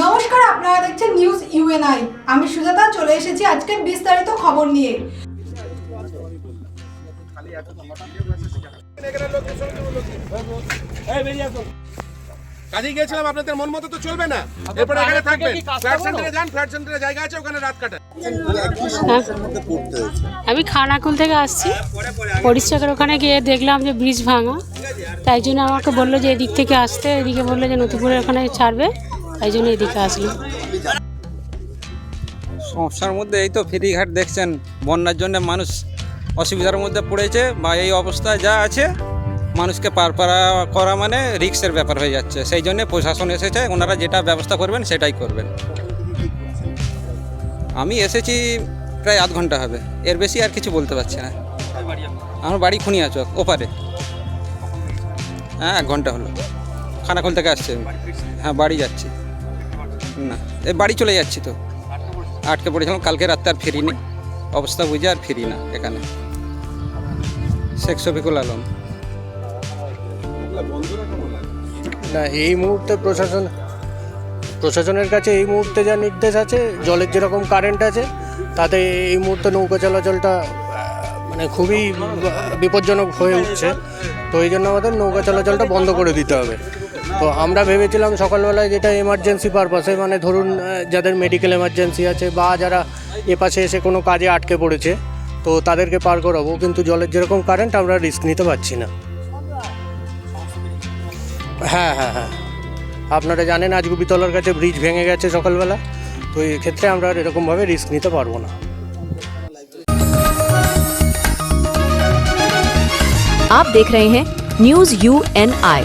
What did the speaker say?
নমস্কার আপনারা দেখছেন নিউজ ইউএনআই আমি সুজাতা চলে এসেছি আজকের বিস্তারিত খবর নিয়ে। কাজে গিয়েছিলাম আপনাদের মন মতো তো চলবে না। এরপরে এখানে থাকবেন। ফ্ল্যাট সেন্টারে যান ফ্ল্যাট সেন্টারে জায়গা আছে ওখানে রাত কাটান আমি খানাকুল থেকে আসছি। পরিষ্কার ওখানে গিয়ে দেখলাম যে ব্রিজ ভাঙা। তাই জন্য আমাকে বলল যে এদিক থেকে আসতে এদিকে বলল যে নতুনপুরের ওখানে ছাড়বে। তাই জন্য এদিকে আসলাম সমস্যার মধ্যে এই তো ফেরিঘাট দেখছেন, বন্যার জন্য মানুষ অসুবিধার মধ্যে পড়েছে বা এই অবস্থায় যা আছে, মানুষকে পার পারা করা মানে রিক্সের ব্যাপার হয়ে যাচ্ছে। সেই জন্য প্রশাসন এসেছে, ওনারা যেটা ব্যবস্থা করবেন সেটাই করবেন। আমি এসেছি প্রায় আধ ঘণ্টা হবে, এর বেশি আর কিছু বলতে পারছি না। আমার বাড়ি খুনিয়া চক ওপারে। হ্যাঁ এক ঘণ্টা হলো। খানাখোল থেকে আসছে হ্যাঁ বাড়ি যাচ্ছি। না বাড়ি চলে যাচ্ছি তো। আটকে পড়েছিলাম, কালকে রাত্রে আর ফিরিনি। অবস্থা বুঝে আর ফিরি না এখানে। শেখ শফিকুল আলম। না, এই মুহূর্তে প্রশাসন, প্রশাসনের কাছে এই মুহূর্তে যা নির্দেশ আছে, জলের যেরকম কারেন্ট আছে, তাতে এই মুহূর্তে নৌকা চলাচলটা মানে খুবই বিপজ্জনক হয়ে উঠছে। তো এই জন্য আমাদের নৌকা চলাচলটা বন্ধ করে দিতে হবে। তো আমরা ভেবেছিলাম সকালবেলায় যেটা এমার্জেন্সি পারপাসে মানে ধরুন আহ, যাদের মেডিকেল এমার্জেন্সি আছে বা যারা এপাশে এসে কোনো কাজে আটকে পড়েছে তো তাদেরকে পার করাবো কিন্তু জলের যেরকম কারেন্ট আমরা রিস্ক নিতে পারছি না হ্যাঁ হ্যাঁ হ্যাঁ আপনারা জানেন আজ গুবিতলার কাছে ব্রিজ ভেঙে গেছে সকালবেলা তো এক্ষেত্রে আমরা আর এরকমভাবে রিস্ক নিতে পারবো না आप देख रहे हैं न्यूज यू एन आई